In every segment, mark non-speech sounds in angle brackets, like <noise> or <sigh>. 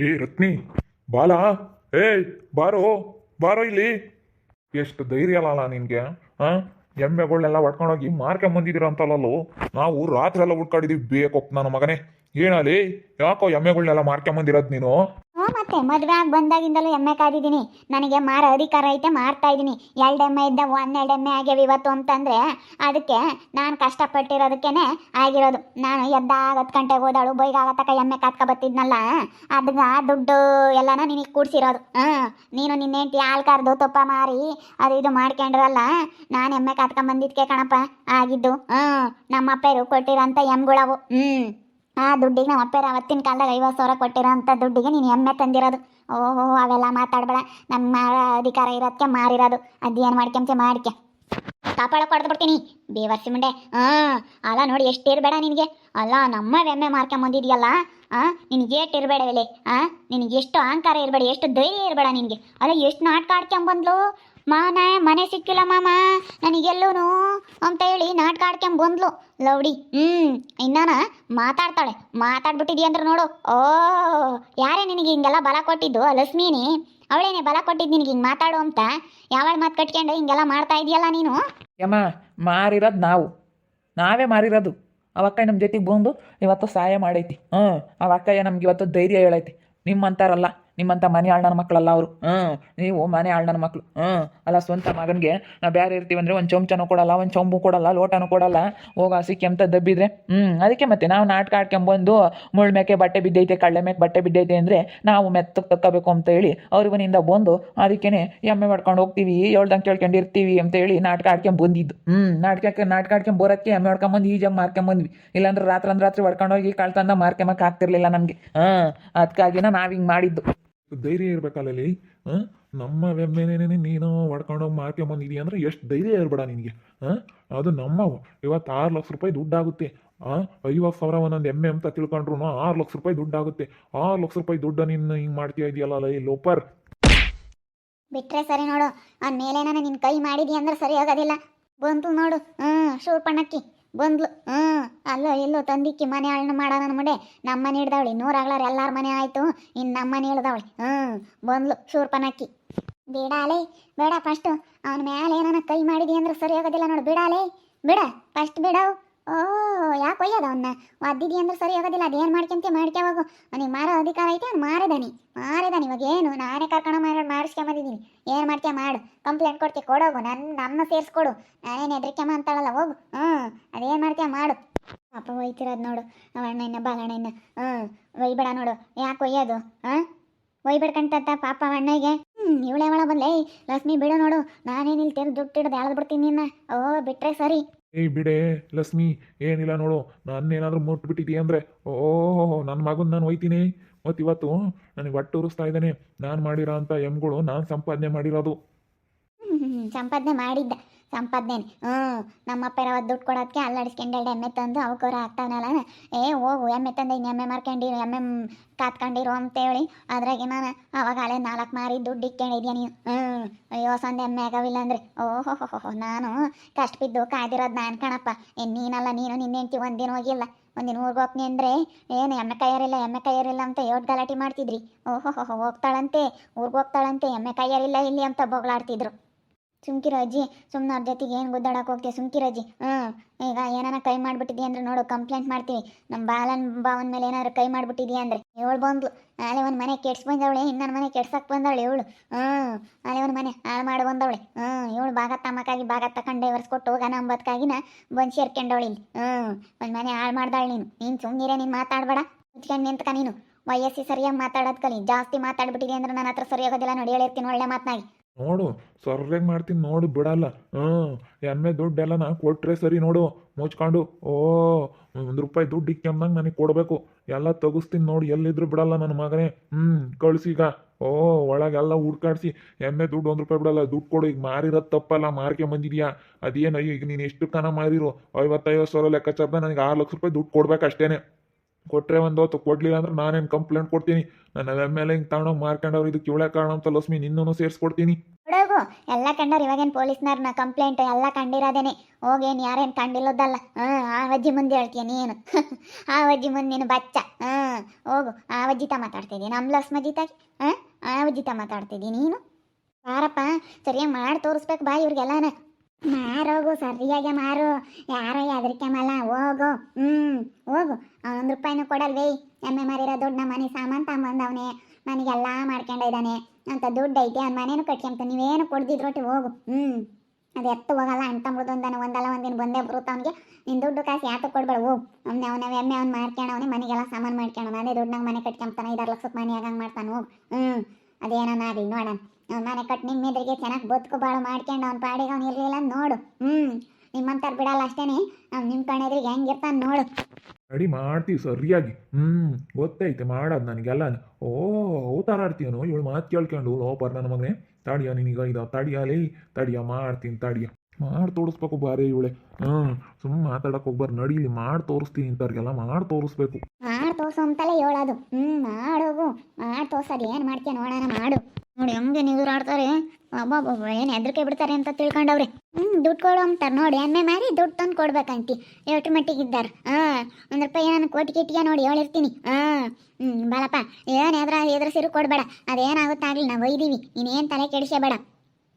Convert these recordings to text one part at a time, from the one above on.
ಏ, ರತ್ನಿ, ಬಾಲಾ? ಏಯ್ ಬಾರೋ ಬಾರೋ ಇಲ್ಲಿ. ಎಷ್ಟು ಧೈರ್ಯ ಅಲ್ಲ ನಿನಗೆ ಹಾಂ ಎಮ್ಮೆಗಳನ್ನೆಲ್ಲ ಹೊಡ್ಕೊಂಡೋಗಿ ಮಾರ್ಕೊಂಬಂದಿದ್ದೀರ ಅಂತಲ್ಲೋ ನಾವು ರಾತ್ರಿ ಎಲ್ಲ ಹುಡ್ಕಾಡಿದೀವಿ ಬೇಕೊಪ್ಪ ನನ್ನ ಮಗನೇ. ಏನಲ್ಲಿ ಯಾಕೋ ಎಮ್ಮೆಗಳನ್ನೆಲ್ಲ ಮಾರ್ಕೊಂಬಂದಿರೋದು ನೀನು? ಹ್ಞೂ ಮತ್ತೆ ಮದುವೆ ಆಗಿ ಬಂದಾಗಿಂದಲೂ ಎಮ್ಮೆ ಕಾದಿದ್ದೀನಿ. ನನಗೆ ಮಾರೋ ಅಧಿಕಾರ ಐತೆ, ಮಾರ್ತಾ ಇದ್ದೀನಿ. ಎರಡು ಎಮ್ಮೆ ಇದ್ದ ಹನ್ನೆರಡು ಎಮ್ಮೆ ಆಗ್ಯಾವ ಇವತ್ತು ಅಂತಂದರೆ ಅದಕ್ಕೆ ನಾನು ಕಷ್ಟಪಟ್ಟಿರೋದಕ್ಕೇನೆ ಆಗಿರೋದು. ನಾನು ಎದ್ದಾಗ ಹತ್ತು ಗಂಟೆಗೆ ಹೋದಾಳು ಬೈಗ ತಕ ಎಮ್ಮೆ ಕಾದ್ಕೊ ಬತ್ತಿದ್ನಲ್ಲ ಅದನ್ನ ದುಡ್ಡು ಎಲ್ಲನ ನಿನಗೆ ಕೂಡಿಸಿರೋದು. ಹಾಂ, ನೀನು ನಿನ್ನ ಹೆಂಡತಿ ಹಾಲು ಕರೆದು ತುಪ್ಪ ಮಾರಿ ಅದು ಇದು ಮಾಡ್ಕೊಂಡ್ರಲ್ಲ ನಾನು ಎಮ್ಮೆ ಕಾತ್ಕೊಂಬಂದಿದ್ಕೆ ಕಣಪ್ಪ ಆಗಿದ್ದು. ಹ್ಞೂ ನಮ್ಮ ಅಪ್ಪರು ಕೊಟ್ಟಿರೋಂಥ ಎಮ್ಗಳವು. ಹ್ಞೂ ಆ ದುಡ್ಡಿಗೆ ನಮ್ಮ ಅಪ್ಪರ ಅವತ್ತಿನ ಕಾಲದಾಗ ಐವತ್ತು ಸಾವಿರ ಕೊಟ್ಟಿರೋ ಅಂಥ ದುಡ್ಡಿಗೆ ನೀನು ಎಮ್ಮೆ ತಂದಿರೋದು. ಓಹೋ, ಅವೆಲ್ಲ ಮಾತಾಡಬೇಡ. ನಮ್ಮ ಅಧಿಕಾರ ಇರೋದಕ್ಕೆ ಮಾರಿರೋದು. ಅದೇನು ಮಾಡ್ಕೊಂತೆ ಮಾಡ್ಕೆ. ಕಾಪಾಡ ಕೊಡ್ದು ಬಿಡ್ತೀನಿ. ಬೇವರ್ಸಿ ಮುಂಡೆ. ಹಾಂ ಅಲ್ಲ ನೋಡಿ, ಎಷ್ಟು ಇರಬೇಡ ನಿನಗೆ. ಅಲ್ಲ, ನಮ್ಮ ಎಮ್ಮೆ ಮಾರ್ಕೊಂಬಂದಿದ್ಯಲ್ಲ ಹಾಂ ನಿನಗೆ ಏಟ್ ಇರಬೇಡ ಇಲ್ಲಿ ಹಾಂ ನಿನಗೆ ಎಷ್ಟು ಅಹಂಕಾರ ಇರಬೇಡ, ಎಷ್ಟು ಧೈರ್ಯ ಇರಬೇಡ ನಿನಗೆ. ಅಲ್ಲ, ಎಷ್ಟು ನಾಟಕ ಆಡ್ಕೊಂಬಂದ್ಲು ಮಾನ, ಮನೆ ಸಿಕ್ಕಿಲ್ಲ ಮಾಮ. ನನಗೆಲ್ಲೂನು ಅಂತ ಹೇಳಿ ನಾಟಕ ಆಡ್ಕೊಂಡ್ ಬಂದ್ಲು. ಲೌಡಿ, ಹ್ಮ್, ಇನ್ನಾನ ಮಾತಾಡ್ತಾಳೆ. ಮಾತಾಡ್ಬಿಟ್ಟಿದ್ಯ ಅಂದ್ರೆ ನೋಡು. ಓ, ಯಾರೇ ನಿನಗೆ ಹಿಂಗೆಲ್ಲ ಬಲ ಕೊಟ್ಟಿದ್ದು ಲಕ್ಷ್ಮೀನಿ? ಅವಳೇನೆ ಬಲ ಕೊಟ್ಟಿದ್ದು ನಿನಗೆ ಹಿಂಗೆ ಮಾತಾಡು ಅಂತ? ಯಾವಾಗ ಮಾತು ಕಟ್ಕೊಂಡು ಹಿಂಗೆಲ್ಲ ಮಾಡ್ತಾ ಇದೆಯಲ್ಲ ನೀನು? ಯಮ್ಮ, ಮಾರಿರೋದು ನಾವು. ನಾವೇ ಮಾರಿರೋದು. ಅವಕ್ಕ ನಮ್ಮ ಜೊತೆಗೆ ಬಂದು ಇವತ್ತು ಸಹಾಯ ಮಾಡೈತಿ. ಹ್ಞೂ ಅವಕ್ಕಯ್ಯ ನಮ್ಗೆ ಇವತ್ತು ಧೈರ್ಯ ಹೇಳೈತಿ. ನಿಮ್ಮಂತಾರಲ್ಲ. ನಿಮ್ಮಂಥ ಮನೆ ಆಳ್ನನ ಮಕ್ಕಳಲ್ಲ ಅವರು. ಹ್ಞೂ ನೀವು ಮನೆ ಆಳ್ನನ ಮಕ್ಕಳು ಹ್ಞೂ ಅಲ್ಲ ಸ್ವಂತ ಮಗನಿಗೆ ನಾವು ಬೇರೆ ಇರ್ತೀವಿ ಅಂದರೆ ಒಂದು ಚಮಚನೂ ಕೊಡಲ್ಲ ಒಂದು ಚೊಂಬು ಕೊಡಲ್ಲ ಲೋಟನೂ ಕೊಡಲ್ಲ. ಹೋಗ ಕೆಂತ ದಬ್ಬಿದ್ರೆ. ಹ್ಞೂ ಅದಕ್ಕೆ ಮತ್ತೆ ನಾವು ನಾಟಕ ಆಡ್ಕೊಂಬಂದು ಮುಳ್ಳು ಮೇಕೆ ಬಟ್ಟೆ ಬಿದ್ದೈತೆ ಕಳ್ಳೆ ಮೇಕೆ ಬಟ್ಟೆ ಬಿದ್ದೈತೆ ಅಂದರೆ ನಾವು ಮೆತ್ತಗೆ ತಕ್ಕೋಬೇಕು ಅಂತ ಹೇಳಿ ಅವ್ರ ಮನೆಯಿಂದ ಬಂದು ಅದಕ್ಕೇ ಎಮ್ಮೆ ಮಾಡ್ಕೊಂಡು ಹೋಗ್ತೀವಿ ಹೇಳ್ದಂಗೆ ಕೇಳ್ಕೊಂಡಿರ್ತೀವಿ ಅಂತ ಹೇಳಿ ನಾಟಕ ಆಡ್ಕೊಂಬಂದಿದ್ದು ಹ್ಞೂ ನಾಟಕಕ್ಕೆ ನಾಟಕ ಆಡ್ಕೊಂಡ್ ಬರೋಕ್ಕೆ ಎಮ್ಮೆ ಹೊಡ್ಕೊಂಬಂದು ಈಜಾಗಿ ಮಾರ್ಕೊಂಬಂದ್ವಿ ಇಲ್ಲಾಂದ್ರೆ ರಾತ್ರಿ ಅಂದ್ರೆ ರಾತ್ರಿ ಹೊಡ್ಕೊಂಡು ಹೋಗಿ ಕಳ್ತಂದ ಮಾರ್ಕೆಮಕ್ಕೆ ಆಗ್ತಿರ್ಲಿಲ್ಲ ನಮಗೆ. ಹಾಂ. ಅದಕ್ಕಾಗಿನ ನಾವು ಹಿಂಗೆ ಮಾಡಿದ್ದು. ಧೈರ್ಯ ಇರ್ಬೇಕಲ್ಲಲ್ಲಿ? ಹಾಂ? ನಮ್ಮ ಎಮ್ಮೆನೇನೆ ನೀನು ಹೊಡ್ಕೊಂಡೋಗಿ ಮಾರ್ಕೊಂಬಂದಿದೀಯ ಅಂದ್ರೆ ಎಷ್ಟು ಧೈರ್ಯ ಇರ್ಬೇಡ ನಿನಗೆ. ಹಾಂ? ಅದು ನಮ್ಮವು ಇವತ್ತು ಆರು ಲಕ್ಷ ರೂಪಾಯಿ ದುಡ್ಡಾಗುತ್ತೆ. ಆ ಐವತ್ತು ಸಾವಿರ ಒಂದೊಂದು ಎಮ್ಮೆ ಅಂತ ತಿಳ್ಕೊಂಡ್ರು ಆರು ಲಕ್ಷ ರೂಪಾಯಿ ದುಡ್ಡಾಗುತ್ತೆ. ಆರು ಲಕ್ಷ ರೂಪಾಯಿ ದುಡ್ಡು ನಿನ್ನ ಹಿಂಗೆ ಮಾಡ್ತೀಯ ಇದೆಯಲ್ಲ ಈ ಲೋಪರ್? ಬಿಟ್ರೆ ಸರಿ ನೋಡು, ಆ ಮೇಲೆ ನಾನು ನಿನ್ನ ಕೈ ಮಾಡಿದಿ ಅಂದ್ರೆ ಸರಿ ಆಗೋದಿಲ್ಲ. ಬಂತು ನೋಡು ಹ್ಞೂ ಶೂರ್ಪಣ್ಣಕ್ಕಿ ಬಂದ್ಲು. ಹ್ಞೂ ಅಲ್ಲೋ, ಎಲ್ಲೋ ತಂದಿಕ್ಕಿ ಮನೆ ಅಳ್ನ ಮಾಡೋಣ ಮುಡೆ ನಮ್ಮ ಮನೆ ಹಿಡ್ದವಳಿ ನೂರಾಗ್ಲಾರ ಎಲ್ಲಾರ ಮನೆ ಆಯ್ತು. ಇನ್ನು ನಮ್ಮ ಮನೆ ಹಿಡ್ದವಳಿ. ಹ್ಞೂ ಬಂದ್ಲು ಶೂರ್ಪಣ್ಣಕ್ಕಿ ಬಿಡಾಲೆ, ಬೇಡ ಫಸ್ಟು ಅವನ ಮೇಲೆ ಏನಾನ ಕೈ ಮಾಡಿದಿ ಅಂದ್ರೆ ಸರಿ ಆಗೋದಿಲ್ಲ ನೋಡು. ಬಿಡಾಲೆ, ಬಿಡ ಫಸ್ಟ್ ಬಿಡವು. ಓ ಯಾಕೆ ಒಯ್ಯದ ಅವನ್ನ ಒದ್ದಿದಿ ಅಂದ್ರೆ ಸರಿ ಹೋಗೋದಿಲ್ಲ, ಅದೇನು ಮಾಡ್ಕೊಂತ ಮಾಡ್ಕೆ ಹೋಗು. ಅವನಿಗೆ ಮಾರೋ ಅಧಿಕಾರ ಐತೆ, ಅವ್ನು ಮಾರದಾನಿ. ಮಾರದಾನಿ, ಇವಾಗ ಏನು? ನಾನೇ ಕರ್ಕೊಂಡು ಮಾಡಿ ಮಾಡಿಸ್ಕೊಂಬಂದಿದ್ದೀನಿ ಏನು ಮಾಡ್ತೀಯ, ಮಾಡು. ಕಂಪ್ಲೇಂಟ್ ಕೊಡ್ತೀಯ ಕೊಡೋಗು ನನ್ನ ನನ್ನ ಸೇರಿಸ್ಕೊಡು ನಾನೇನು ಹೆದರಿಕೆಮ್ಮ ಅಂತಾಳಲ್ಲ, ಹೋಗು. ಹ್ಞೂ ಅದೇನು ಮಾಡ್ತೀಯ, ಮಾಡು. ಪಾಪ ಒಯ್ತಿರೋದು ನೋಡು. ಅವಣ್ಣನ ಬಾಗಣ್ಣನ ಹ್ಞೂ ಒಯ್ಬೇಡ ನೋಡು. ಯಾಕೆ ಒಯ್ಯೋದು? ಹಾಂ ಒಯ್ಬೇಡ್ಕಂತ ಪಾಪ ಅಣ್ಣಗೆ. ಇವಳೆ ಒಳ ಬಂದ್ಲೇ. ಲಕ್ಷ್ಮಿ, ಬಿಡು ನೋಡು. ನಾನೇನಿಲ್ಲಿ ತೆರೆದು ದುಡ್ಡು ಹಿಡ್ದು ಬಿಡ್ತೀನಿ ನಿನ್ನ. ಓ ಬಿಟ್ರೆ ಸರಿ. ಏಯ್ ಬಿಡೆ, ಲಕ್ಷ್ಮಿ, ಏನಿಲ್ಲ ನೋಡು, ನನ್ನೇನಾದ್ರೂ ಮುಟ್ಬಿಟ್ಟಿದ್ದೀಯ ಅಂದರೆ, ಓಹೋ ನನ್ನ ಮಗನ ನಾನು ಒಯ್ತೀನಿ ಮತ್ತು ಇವತ್ತು ನನಗೆ ಒಟ್ಟು ಉರಿಸ್ತಾ ಇದ್ದಾನೆ. ನಾನು ಮಾಡಿರೋ ಅಂಥ ಎಮ್ಗಳು ನಾನು ಸಂಪಾದನೆ ಮಾಡಿರೋದು. ಸಂಪಾದನೆ ಮಾಡಿದ್ದ. ಸಂಪಾದನೆ ಹ್ಞೂ ನಮ್ಮಪ್ಪ ಇರೋ ದುಡ್ಡು ಕೊಡೋದಕ್ಕೆ ಅಲ್ಲಾಡಿಸ್ಕೊಂಡು ಎರಡು ಎಮ್ಮೆ ತಂದು ಅವಕ್ಕವ್ರು ಆಗ್ತಾವನಲ್ಲ ಏ, ಹೋಗು, ಎಮ್ಮೆ ತಂದು ಇನ್ನು ಎಮ್ಮೆ ಮಾರ್ಕೊಂಡಿರು ಎಮ್ಮೆ ಕಾತ್ಕೊಂಡಿರು ಅಂತೇಳಿ. ಅದ್ರಾಗೆ ನಾನು ಅವಾಗ ಹಳೆ ನಾಲ್ಕು ಮಾರಿ ದುಡ್ಡು ಇಕ್ಕೊಂಡಿದ್ಯಾ ನೀನು? ಹ್ಞೂ ಅಯ್ಯೋ, ಸಂದೆ ಎಮ್ಮೆ ಆಗವಿಲ್ಲ ಅಂದರೆ. ಓಹೋ ನಾನು ಕಷ್ಟ ಬಿದ್ದು ಕಾಯ್ದಿರೋದು ನಾನು ಕಣಪ್ಪ. ಏನು ನೀನಲ್ಲ, ನೀನು ನಿನ್ನ ಹೆಂಡ್ತಿ ಒಂದಿನ ಹೋಗಿಲ್ಲ ಒಂದಿನ ಊರಿಗೆ ಹೋಗ್ತೀನಿ ಅಂದರೆ ಏನು ಎಮ್ಮೆ ಕೈಯಾರಿಲ್ಲ ಎಮ್ಮೆ ಕೈಯಾರಿಲ್ಲ ಅಂತ ಯೋಟ್ ಗಲಾಟೆ ಮಾಡ್ತಿದ್ರಿ. ಓಹೋ ಹೋಗ್ತಾಳಂತೆ, ಊರಿಗೆ ಹೋಗ್ತಾಳಂತೆ, ಎಮ್ಮೆ ಕೈಯಾರಿಲ್ಲ ಇಲ್ಲಿ ಅಂತ ಬೊಗಳಾಡ್ತಿದ್ರು ಸುಮ್ಕಿರೋ ಅಜ್ಜಿ ಸುಮ್ಮನೆ ಅವ್ರ ಜೊತೆಗೆ ಏನು ಗುದ್ದಾಡಕ್ಕೆ ಹೋಗ್ತೀವಿ ಸುಮ್ಕಿರೋ ಅಜ್ಜಿ ಹ್ಞೂ ಈಗ ಏನಾನ ಕೈ ಮಾಡಿಬಿಟ್ಟಿದ್ಯಾ ಅಂದ್ರೆ ನೋಡು ಕಂಪ್ಲೇಂಟ್ ಮಾಡ್ತೀವಿ. ನಮ್ಮ ಬಾಲನ್ ಬಾವನ ಮೇಲೆ ಏನಾದ್ರು ಕೈ ಮಾಡಿಬಿಟ್ಟಿದ್ಯಾ ಅಂದರೆ? ಇವಳು ಬಂದ್ಲು. ನಾಳೆ ಒಂದು ಮನೆ ಕೆಡ್ಸ್ ಬಂದವಳೆ, ಇನ್ನೊಂದು ಮನೆ ಕೆಡ್ಸಕ್ಕೆ ಬಂದವಳೆ ಇವಳು ಹ್ಞೂ ನಾಳೆ ಒಂದು ಮನೆ ಹಾಳು ಮಾಡಿ ಬಂದವಳೆ. ಹ್ಞೂ ಇವಳು ಭಾಗ ತಮ್ಮಕ್ಕಾಗಿ, ಭಾಗ ತಕೊಂಡು ಡೈವರ್ಸ್ಕೊಟ್ಟು ಹೋಗೋಣ ಅಂಬತ್ಕಾಗಿನ ಬಂದು ಸೇರ್ಕೊಂಡವಳೆ ಇಲ್ಲಿ. ಹ್ಞೂ ಒಂದು ಮನೆ ಹಾಳು ಮಾಡ್ದಾಳೆ ನೀನು. ನೀನು ಸುಮ್ಮನಿರೇ ನೀನು ಮಾತಾಡಬೇಡ. ಮುಚ್ಕೊಂಡು ನಿಂತ್ಕ ನೀನು. ವಯಸ್ಸಿ ಸರಿಯಾಗಿ ಮಾತಾಡೋದು ಕಲಿ ಜಾಸ್ತಿ ಮಾತಾಡ್ಬಿಟ್ಟಿದೆ ಅಂದ್ರೆ ನನ್ನ ಹತ್ರ ಸರಿಯಾಗೋದಿಲ್ಲ ನೋಡಿ, ಹೇಳಿರ್ತೀನಿ ಒಳ್ಳೆ ಮಾತನಾಗಿ. ನೋಡು ಸರ್ಯಾಗಿ ಮಾಡ್ತೀನಿ ನೋಡು, ಬಿಡಲ್ಲ. ಹ್ಞೂ ಎಮ್ಮೆ ದುಡ್ಡೆಲ್ಲ ನಾ ಕೊಟ್ಟರೆ ಸರಿ ನೋಡು, ಮುಚ್ಕೊಂಡು. ಓ, ಒಂದು ರೂಪಾಯಿ ದುಡ್ಡು ಇಕ್ಕೊಂಬಂಗೆ ನನಗೆ ಕೊಡಬೇಕು. ಎಲ್ಲ ತೆಗಿಸ್ತೀನಿ ನೋಡು, ಎಲ್ಲಿದ್ರು ಬಿಡಲ್ಲ ನನ್ನ ಮಗನೇ. ಹ್ಞೂ ಕಳಿಸೀಗ ಓ, ಒಳಗೆಲ್ಲ ಹುಡ್ಕಾಡ್ಸಿ. ಎಮ್ಮೆ ದುಡ್ಡು ಒಂದು ರೂಪಾಯಿ ಬಿಡಲ್ಲ, ದುಡ್ಡು ಕೊಡು, ಈಗ ಮಾರಿರೋದು ತಪ್ಪಲ್ಲ ಮಾರ್ಕೆ ಬಂದಿದ್ಯಾ? ಅದೇನು, ಈಗ ನೀನು ಎಷ್ಟು ಕನ ಮಾರಿರು? ಐವತ್ತೈವತ್ತು ಸಾವಿರ ಲೆಕ್ಕಾಚಾರದ ನನಗೆ ಆರು ಲಕ್ಷ ರೂಪಾಯಿ ದುಡ್ಡು ಕೊಡ್ಬೇಕು ಅಷ್ಟೇನೆ ಕೊಟ್ಟರೆ ಒಂದು ಹೊತ್ತು ಕೊಡಲಿಲ್ಲ ಅಂದ್ರೆ ನಾನೇನು ಕಂಪ್ಲೇಂಟ್ ಕೊಡ್ತೀನಿ? ನನ್ನ ಎಂ ಎಲ್ ಹಿಂಗೆ ತಗೊಂಡೋಗಿ ಮಾರ್ಕೊಂಡವ್ರು ಇದಕ್ಕೆ ಇವಳೆ ಕಾರಣ ಅಂತ ಲಕ್ಷ್ಮಿ ನಿನ್ನೂ ಸೇರಿಸ್ಕೊಡ್ತೀನಿ. ಹೋಗು ಎಲ್ಲ ಕಂಡವ್ರು ಇವಾಗೇನು ಪೊಲೀಸ್ನವ್ರನ್ನ ಕಂಪ್ಲೇಂಟ್ ಎಲ್ಲ ಕಂಡಿರೋದೇನೆ. ಹೋಗೇನು ಯಾರೇನು ಕಂಡಿಲ್ಲದಲ್ಲ. ಹಾಂ, ಆ ಅಜ್ಜಿ ಮುಂದೆ ಹೇಳ್ತೀಯ ನೀನು. <laughs> ಆ ಅಜ್ಜಿ ಮುಂದೆ ನೀನು ಬಚ್ಚ. ಹಾಂ, ಹೋಗು, ಆ ಅಜ್ಜಿತ ಮಾತಾಡ್ತಿದ್ದೀನಿ ನಮ್ಮ ಲಕ್ಷ್ಮಜಿತಾಗಿ ಹಾಂ, ಆ ಅಜ್ಜಿತ ಮಾತಾಡ್ತಿದ್ದೀನಿ ನೀನು? ಯಾರಪ್ಪ ಸರಿಯಾಗಿ ಮಾಡಿ ತೋರಿಸ್ಬೇಕು ಬಾ ಇವ್ರಿಗೆಲ್ಲನ. ಮಾರೋಗು ಸರಿಯಾಗಿ ಮಾರು. ಯಾರೋ ಹೆದರಿಕೆಮಲ್ಲ ಹೋಗು. ಹ್ಞೂ ಹೋಗು. ಒಂದು ರೂಪಾಯಿನೂ ಕೊಡಲ್ವೇ? ಎಮ್ಮೆ ಮಾರಿರೋ ದುಡ್ಡು ನಮ್ಮ ಮನೆ ಸಾಮಾನು ತಗೊಂಬಂದವನೇ. ಮನೆಗೆಲ್ಲ ಮಾಡ್ಕೊಂಡ ಇದ್ದಾನೆ ಅಂತ ದುಡ್ಡು ಐತೆ, ಅವ್ನ ಮನೇನು ಕಟ್ಕೊಂತ ನೀವೇನು ಕೊಡ್ದಿದ್ರೊಟ್ಟಿ ಹೋಗು. ಹ್ಞೂ ಅದು ಎತ್ತು ಹೋಗಲ್ಲ ಅಣ್ತಂಬಿಡ್ದೊಂದನ ಒಂದಲ್ಲ, ಒಂದಿನ ಬಂದೇ ಬರುತ್ತೆ ಅವನಿಗೆ. ನಿನ್ನ ದುಡ್ಡು ಕಾಸು ಯಾತಕ್ಕೆ ಕೊಡ್ಬೇಡ, ಹೋಗು. ಅವ್ನ, ಅವನ ಎಮ್ಮೆ ಅವ್ನು ಮಾಡ್ಕೊಂಡವನೇ, ಮನೆಗೆಲ್ಲ ಸಾಮಾನು ಮಾಡ್ಕೊಂಡವನ. ಅದೇ ದುಡ್ಡಾಗ ಮನೆ ಕಟ್ಕೊಂತಾನೆ ಐದಾರು ಲಕ್ಷಕ್ಕೆ ಮನೆ ಆಗಂಗೆ ಮಾಡ್ತಾನೆ, ಹೋಗು. ಹ್ಞೂ ಅದೇನಾಗಲಿ ನೋಡೋಣ ಅವ್ನು ಮನೆ ಕಟ್ಟಿ ನಿಮ್ಮ ಎದುರಿಗೆ ಚೆನ್ನಾಗಿ ಬದುಕು ಬಾಳು ಮಾಡ್ಕೊಂಡು ಅವ್ನ ಪಾಡಿಗೆ ಅವ್ನು ಇರಲಿಲ್ಲ ನೋಡು. ಹ್ಞೂ ನಿಮ್ಮಂತಾರು ಬಿಡಲ್ಲ ಅಷ್ಟೇನೆ. ಅವ್ನು ನಿಮ್ಮ ಕಣ್ಣೆದ್ರಿಗೆ ಹೆಂಗಿರ್ತಾನೆ ನೋಡು. ಅಡಿ ಮಾಡ್ತೀವಿ ಸರಿಯಾಗಿ. ಹ್ಞೂ ಗೊತ್ತೈತೆ, ಮಾಡೋದು ನನಗೆಲ್ಲ ಓ ಅವತಾರ ಥರ ಆಡ್ತೀಯನು? ಇವಳು ಮಾತು ಕೇಳ್ಕೊಂಡು ಲೋಪರ್ ನನ್ನ ಮಗನೇ. ತಡಿಯ ನಿನಗ ಇದು ತಡಿಯಲಿ ತಡಿಯ, ಮಾಡ್ತೀನಿ, ತಡಿಯ. ಮಾಡಿ ತೋರಿಸ್ಬೇಕು ಬಾರಿ ಇವಳೆ. ಹ್ಞೂ ಸುಮ್ಮನೆ ಮಾತಾಡಕ್ಕೆ ಹೋಗ್ಬಾರ್ದು, ನಡೀಲಿ, ಮಾಡಿ ತೋರಿಸ್ತೀನಿ ಇಂಥವ್ರಿಗೆಲ್ಲ ಮಾಡಿ ತೋರಿಸ್ಬೇಕು. ಮಾಡಿ ತೋರಿಸು ಅಂತಲೇ ಹೇಳೋದು. ಹ್ಞೂ ಮಾಡೋಗು ಮಾಡಿ ತೋರ್ಸೋದು ಏನು ಮಾಡ್ತೀಯ ನೋಡೋಣ, ಮಾಡು. ನೋಡಿ, ಹೆಂಗೆ ನಿಗುರಾಡ್ತಾರೆ ಅಬ್ಬಬ್ಬ ಏನು ಹೆದರಿಕೆ ಬಿಡ್ತಾರೆ ಅಂತ ತಿಳ್ಕೊಂಡವ್ರೆ. ಹ್ಞೂ ದುಡ್ಡು ಕೊಡು ಅಂತಾರೆ ನೋಡಿ, ಎಮ್ಮೆ ಮಾರಿ ದುಡ್ಡು ತಂದು ಕೊಡ್ಬೇಕಂತಿ ಎಷ್ಟು ಮಟ್ಟಿಗೆ ಇದ್ದಾರೆ. ಹಾಂ ಒಂದು ರೂಪಾಯಿ ನಾನು ಕೋಟಿ ಕಿಟ್ಟಿಗೆ ನೋಡಿ ಹೇಳಿರ್ತೀನಿ ಹಾಂ ಹ್ಞೂ ಬಾಲಪ್ಪ ಏನು ಎದ್ರ ಎದುರಿಸಿರು ಕೊಡಬೇಡ. ಅದೇನಾಗುತ್ತಾಗಲಿ, ನಾವು ಒಯ್ದೀವಿ. ನೀನೇನು ತಲೆ ಕೆಡಿಸಬೇಡ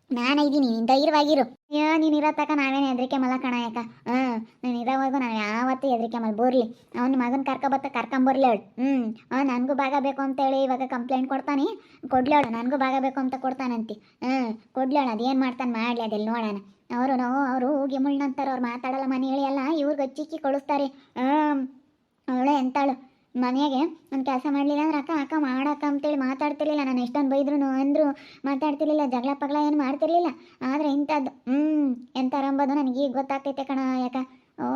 ನಾನು ಇದ್ದೀನಿ ನೀನು ಧೈರ್ಯವಾಗಿರು. ಅಯ್ಯೋ, ನೀನು ಇರೋ ತಕ ನಾವೇನು ಹೆದರಿಕೆ ಮಲ್ಲ ಯಾಕ ಹಾಂ ನಾನು ಇರೋವರೆಗೂ ನಾವು ಯಾವತ್ತೂ ಹೆದರಿಕೆ ಮಲ್ಲ ಬೋರ್ಲಿ. ಅವ್ನ ಮಗನ ಕರ್ಕೊಬತ್ತ ಕರ್ಕೊಂಬರ್ಲಿ ಅವಳು. ಹ್ಞೂ ಅವ್ ನನಗೂ ಭಾಗ ಬೇಕು ಅಂತೇಳಿ ಇವಾಗ ಕಂಪ್ಲೇಂಟ್ ಕೊಡ್ತಾನೆ. ಕೊಡ್ಲೇಳು ನನಗೂ ಭಾಗ ಬೇಕು ಅಂತ ಕೊಡ್ತಾನಂತಿ. ಹ್ಞೂ ಕೊಡ್ಲೇಳು ಅದೇನು ಮಾಡ್ತಾನೆ ಮಾಡಲಿ ಅದೆಲ್ಲ ನೋಡೋಣ. ಅವರು ನಾವು ಅವರು ಹೋಗಿ ಮುಳ್ಳಂತಾರೆ ಅವ್ರು ಮಾತಾಡಲ್ಲ ಮನೆ ಹೇಳಿ ಎಲ್ಲ ಇವ್ರಿಗೆ ಹಚ್ಚಿಕ್ಕಿ ಕಳಿಸ್ತಾರೆ ಅವಳು ಎಂತಾಳು, ಮನೆಗೆ ಒಂದು ಕೆಲಸ ಮಾಡಲಿಲ್ಲ ಅಂದ್ರೆ ಅಕ್ಕ ಅಕ್ಕ ಮಾಡಕ್ಕ ಅಂತೇಳಿ ಮಾತಾಡ್ತಿರ್ಲಿಲ್ಲ. ನಾನು ಎಷ್ಟೊಂದು ಬೈದ್ರು ಅಂದರು, ಮಾತಾಡ್ತಿರ್ಲಿಲ್ಲ, ಜಗಳ ಪಗಳ ಏನು ಮಾಡ್ತಿರ್ಲಿಲ್ಲ. ಆದರೆ ಇಂಥದ್ದು ಹ್ಞೂ ಎಂತಾರಂಬೋದು ನನಗೆ ಈಗ ಗೊತ್ತಾಗ್ತೈತೆ ಕಣ, ಯಾಕ? ಓ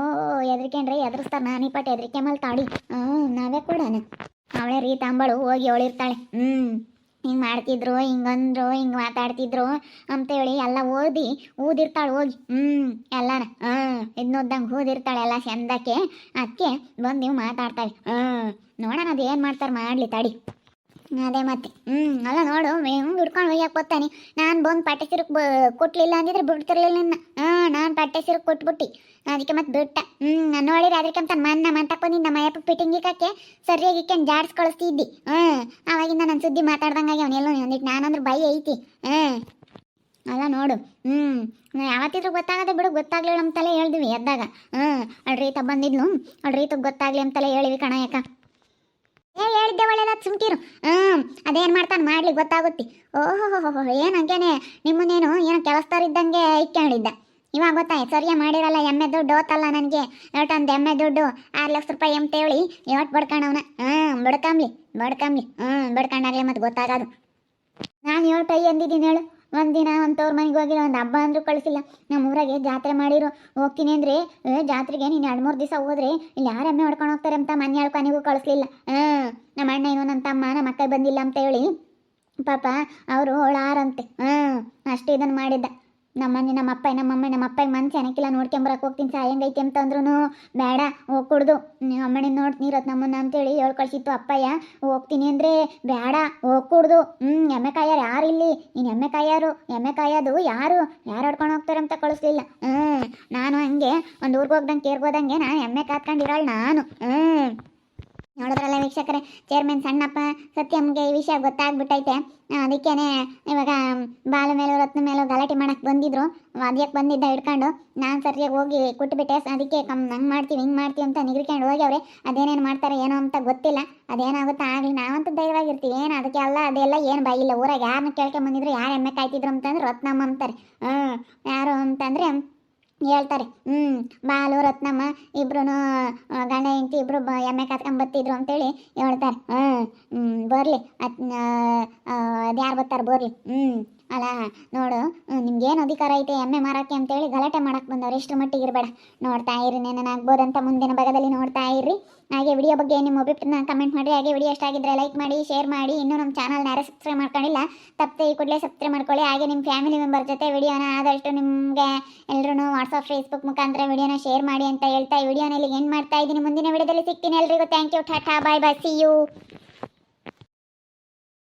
ಎದ್ರಿಕೆಂಡ್ರೆ ಎದುರಿಸ್ತಾರೆ, ನಾನು ಈ ಪಟ್ಟು ಎದ್ರಿಕೆ ಮೇಲೆ ತಾಡಿ ಹ್ಞೂ ನಾವೇ ಕೂಡ ಅವಳೇ ರೀ ತಾಂಬಳು ಹೋಗಿ ಅವಳಿರ್ತಾಳೆ. ಹ್ಞೂ ಹಿಂಗೆ ಮಾಡ್ತಿದ್ರು ಹಿಂಗಂದ್ರು ಹಿಂಗೆ ಮಾತಾಡ್ತಿದ್ರು ಅಂತೇಳಿ ಎಲ್ಲ ಓದಿ ಊದಿರ್ತಾಳೆ ಹೋಗಿ. ಹ್ಞೂ ಎಲ್ಲಾನ, ಹಾಂ ಇದನ್ನೋದ್ದಂಗೆ ಊದಿರ್ತಾಳೆ ಎಲ್ಲ ಚಂದಕ್ಕೆ. ಅದಕ್ಕೆ ಬಂದು ನೀವು ಮಾತಾಡ್ತಾಳೆ. ಹ್ಞೂ ನೋಡೋಣ ಅದು ಏನು ಮಾಡ್ತಾರೆ ಮಾಡಲಿ ತಡಿ. ಅದೇ ಮತ್ತೆ. ಹ್ಞೂ ಅಲ್ಲ ನೋಡು ಹೆಂಗೆ ಹಿಡ್ಕೊಂಡು ಹೋಗ್ಯಾಕೆ ಬರ್ತಾನೆ ನಾನು ಬಂದು ಪಟ್ಟೆ ಬ ಕೊಟ್ಲಿಲ್ಲ ಅಂದಿದ್ರೆ ಬಿಡ್ತಿರ್ಲಿಲ್ಲ ನಿನ್ನ. ಹಾಂ, ನಾನು ಪಟ್ಟೆ ಸಿರುಕ್ ಕೊಟ್ಬಿಟ್ಟು. ಅದಕ್ಕೆ ಮತ್ತೆ ಬಿಟ್ಟ. ಹ್ಞೂ ನಾನು ನೋಡಿದ್ರೆ ಅದಕ್ಕೆ ಅಂತ ಮನ್ನ ಮಂಟಕ್ಕೆ ಬಂದಿದ್ದು, ನಮ್ಮ ಅಯ್ಯಪ್ಪ ಫಿಟ್ಟಿಂಗ್ ಇಕ್ಕಕ್ಕೆ ಸರಿಯಾಗಿ ಇಕ್ಕಂಡು ಜಾಡ್ಸ್ ಕಳಿಸ್ತಿದ್ದಿ. ಹಾಂ, ಅವಾಗಿಂದ ನನ್ನ ಸುದ್ದಿ ಮಾತಾಡ್ದಂಗಾಗಿ ಅವನೆಲ್ಲೋ ಒಂದಿಟ್ಟು ನಾನಂದ್ರೆ ಬೈ ಐತಿ. ಹಾಂ. ಅಲ್ಲ ನೋಡು ಹ್ಞೂ ಯಾವತ್ತಿದ್ರು ಗೊತ್ತಾಗದೆ ಬಿಡು, ಗೊತ್ತಾಗ್ಲಿಲ್ಲ ಅಂತಲೇ ಹೇಳಿದ್ವಿ ಎದ್ದಾಗ. ಹ್ಞೂ ಅಳ್ ರೀತ ಬಂದಿದ್ಲು. ಅಳ್ ರೀತಕ್ಕೆ ಗೊತ್ತಾಗ್ಲಿ ಅಂತಲೇ ಹೇಳಿವಿ ಕಣ ಯಾಕ ಏ, ಹೇಳಿದ್ದೆ ಒಳ್ಳೆದ ಸುಮ್ಕಿರು ಹ್ಮ್, ಅದೇನ್ ಮಾಡ್ತಾನೆ? ಮಾಡ್ಲಿ ಗೊತ್ತಾಗುತ್ತೆ. ಓಹೋ ಏನು ಹಂಗೇನೆ? ನಿಮ್ಮನ್ನೇನು ಏನೋ ಕೆಲಸದವ್ರಿದ್ದಂಗೆ ಇಟ್ಕೊಂಡಿದ್ದ ಇವಾಗ ಗೊತ್ತಾಯ್ತು, ಸರಿಯಾ ಮಾಡಿರಲ್ಲ, ಎಮ್ಮೆ ದುಡ್ಡು ಓತಲ್ಲ ನನಗೆ. ಏಟೊಂದು ಎಮ್ಮೆ ದುಡ್ಡು. ಆರು ಲಕ್ಷ ರೂಪಾಯಿ ಅಂತೇಳಿ ಇವತ್ತು ಬಡ್ಕಣವನ. ಹ್ಮ್, ಬಡ್ಕಂಬ್ಲಿ ಬಡ್ಕಂಬ್ಲಿ. ಹ್ಮ್, ಬಡ್ಕೊಂಡಾಗ್ಲಿ ಮತ್ತೆ ಗೊತ್ತಾಗೋದು. ನಾನು ಏಳು ಟೈ ಅಂದಿದ್ದೀನಿ ಹೇಳು. ಒಂದಿನ ಒಂದು ತವ್ರ ಮನೆಗೆ ಹೋಗಿರೋ ಒಂದು ಹಬ್ಬ ಅಂದರೂ ಕಳಿಸಿಲ್ಲ. ನಮ್ಮ ಊರಾಗೆ ಜಾತ್ರೆ ಮಾಡಿರು. ಹೋಗ್ತೀನಿ ಅಂದರೆ ಜಾತ್ರೆಗೆ ನೀನು ಎರಡು ಮೂರು ದಿವಸ ಹೋದ್ರೆ ಇಲ್ಲಿ ಯಾರು ಎಮ್ಮೆ ಹೊಡ್ಕೊಂಡು ಹೋಗ್ತಾರೆ ಅಂತ ಮನೆ ಕೊನೆಗೂ ಕಳಿಸ್ಲಿಲ್ಲ. ಹಾಂ, ನಮ್ಮ ಅಣ್ಣ ಏನೋ ನನ್ನ ತಮ್ಮ, ನಮ್ಮ ಅಕ್ಕ ಬಂದಿಲ್ಲ ಅಂತ ಹೇಳಿ ಪಾಪ ಅವರು ಅವಳಾರಂತೆ ಹಾಂ, ಅಷ್ಟೇ ಇದನ್ನು ಮಾಡಿದ್ದ. ನಮ್ಮನೆ ನಮ್ಮ ಅಪ್ಪ ನಮ್ಮಮ್ಮ ನಮ್ಮ ಅಪ್ಪ ಮನ್ಸು ಏನಕ್ಕಿಲ್ಲ ನೋಡ್ಕೊಂಬರಕ್ಕೆ ಹೋಗ್ತೀನಿ ಸಾಯಂಗೈತೆ ಅಂತ ಅಂದ್ರೂ ಬೇಡ, ಹೋಗಿ ಕುಡ್ದು. ಅಮ್ಮನೆ ನೋಡ್, ನೀರತ್ ನಮ್ಮನ್ನ ಅಂತೇಳಿ ಹೇಳಿ ಕಳ್ಸಿತ್ತು ಅಪ್ಪಯ್ಯ. ಹೋಗ್ತೀನಿ ಅಂದರೆ ಬೇಡ, ಹೋಗಿ ಕುಡ್ದು. ಹ್ಞೂ ಎಮ್ಮೆ ಕಾಯಾರು ಯಾರು ಇಲ್ಲಿ? ನೀನು ಎಮ್ಮೆ ಕಾಯಾರು, ಎಮ್ಮೆ ಕಾಯೋದು ಯಾರು? ಯಾರು ಹೊಡ್ಕೊಂಡು ಹೋಗ್ತಾರೆ ಅಂತ ಕಳಿಸ್ಲಿಲ್ಲ. ಹ್ಞೂ ನಾನು ಹಂಗೆ ಒಂದು ಊರಿಗೆ ಹೋಗ್ದಂಗೆ ಕೇರ್ಗೋದಂಗೆ ನಾನು ಎಮ್ಮೆ ಕಾತ್ಕೊಂಡಿರೋಳು ನಾನು. ಹ್ಞೂ ನೋಡಿದ್ರಲ್ಲ ವೀಕ್ಷಕರೇ ಚೇರ್ಮನ್ ಸಣ್ಣಪ್ಪ ಸತ್ಯಮ್ಗೆ ಈ ವಿಷಯ ಗೊತ್ತಾಗ್ಬಿಟ್ಟೈತೆ. ಅದಕ್ಕೇನೆ ಇವಾಗ ಬಾಲ ಮೇಲೂ, ರತ್ನ ಮೇಲೂ ಗಲಾಟೆ ಮಾಡಕ್ಕೆ ಬಂದಿದ್ರು. ಅದಕ್ಕೆ ಬಂದಿದ್ದ ಹಿಡ್ಕೊಂಡು ನಾನು ಸರಿಯಾಗಿ ಹೋಗಿ ಕೊಟ್ಬಿಟ್ಟೆ. ಅದಕ್ಕೆ ಕಮ್ ಮಾಡ್ತೀವಿ, ಹಿಂಗೆ ಮಾಡ್ತೀವಿ ಅಂತ ನಿಗ್ರಿಕೊಂಡು ಹೋಗ್ಯವ್ರೆ. ಅದೇನೇನು ಮಾಡ್ತಾರೆ, ಏನೋ ಅಂತ ಗೊತ್ತಿಲ್ಲ. ಅದೇನಾಗುತ್ತಾ ಆಗಲಿ, ನಾವಂತೂ ಧೈರ್ಯವಾಗಿರ್ತೀವಿ. ಏನು ಅದಕ್ಕೆ ಅಲ್ಲ, ಅದೆಲ್ಲ ಏನು ಬಾಯಿಲ್ಲ ಊರಾಗ ಯಾರನ್ನ ಕೇಳ್ಕೊಂಡ್ ಬಂದಿದ್ರು, ಯಾರು ಎಮ್ಮೆ ಕಾಯ್ತಿದ್ರು ಅಂತಂದ್ರೆ ರತ್ನಮ್ಮ ಅಂತಾರೆ. ಹ್ಞೂ ಯಾರು ಅಂತಂದರೆ ಹೇಳ್ತಾರೆ ಹ್ಞೂ ಬಾಲು ರತ್ನಮ್ಮ ಇಬ್ರು ಗಂಡ ಹೆಂಡತಿ ಇಬ್ರು ಬ, ಎಮ್ಮೆ ಅಂತ ಅಂತೇಳಿ ಹೇಳ್ತಾರೆ. ಹ್ಞೂ ಬರಲಿ ಅದು ಯಾರು ಬರ್ತಾರೆ ಬರಲಿ. ಹ್ಞೂ ಅಲ್ಲ ನೋಡು ನಿಮ್ಗೇನು ಅಧಿಕಾರ ಐತೆ, ಎಮ್ಮೆ ಮಾರಕ್ಕೆ ಅಂತೇಳಿ ಗಲಾಟೆ ಮಾಡಕ್ಕೆ ಬಂದವ್ರು ಎಷ್ಟು ಮಟ್ಟಿಗೆ ಇರಬೇಡ. ನೋಡ್ತಾ ಇರಿ, ನೆನನಾಗ್ಬೋದಂತ ಮುಂದಿನ ಭಾಗದಲ್ಲಿ ನೋಡ್ತಾ ಇರ್ರಿ ಹಾಗೆ ವಿಡಿಯೋ ಬಗ್ಗೆ ನಿಮ್ಮ ಅಭಿಪ್ರಾಯ ಕಮೆಂಟ್ ಮಾಡಿ ಹಾಗೆ ವಿಡಿಯೋ ಇಷ್ಟ ಆಗಿದ್ರೆ ಲೈಕ್ ಮಾಡಿ ಶೇರ್ ಮಾಡಿ. ಇನ್ನೂ ನಮ್ಮ ಚಾನಲ್ನ ಯಾರು ಸಬ್ಸ್ಕ್ರೈಬ್ ಮಾಡ್ಕೊಂಡಿಲ್ಲ, ತಪ್ಪದೆ ಈ ಕೂಡಲೇ ಸಬ್ಸ್ಕ್ರೈಬ್ ಮಾಡ್ಕೊಳ್ಳಿ. ಹಾಗೆ ನಿಮ್ಮ ಫ್ಯಾಮಿಲಿ ಮೆಂಬರ್ ಜೊತೆ ವಿಡಿಯೋನ ಆದಷ್ಟು ನಿಮಗೆ ಎಲ್ಲರೂ ವಾಟ್ಸಪ್ ಫೇಸ್ಬುಕ್ ಮುಖಾಂತರ ವಿಡಿಯೋನ ಶೇರ್ ಮಾಡಿ ಅಂತ ಹೇಳ್ತಾ ಈ ವಿಡಿಯೋನಲ್ಲಿ ಏನು ಮಾಡ್ತಾ ಇದ್ದೀನಿ. ಮುಂದಿನ ವಿಡಿಯೋದಲ್ಲಿ ಸಿಗ್ತೀನಿ ಎಲ್ರಿಗೂ. Thank you tata bye bye see you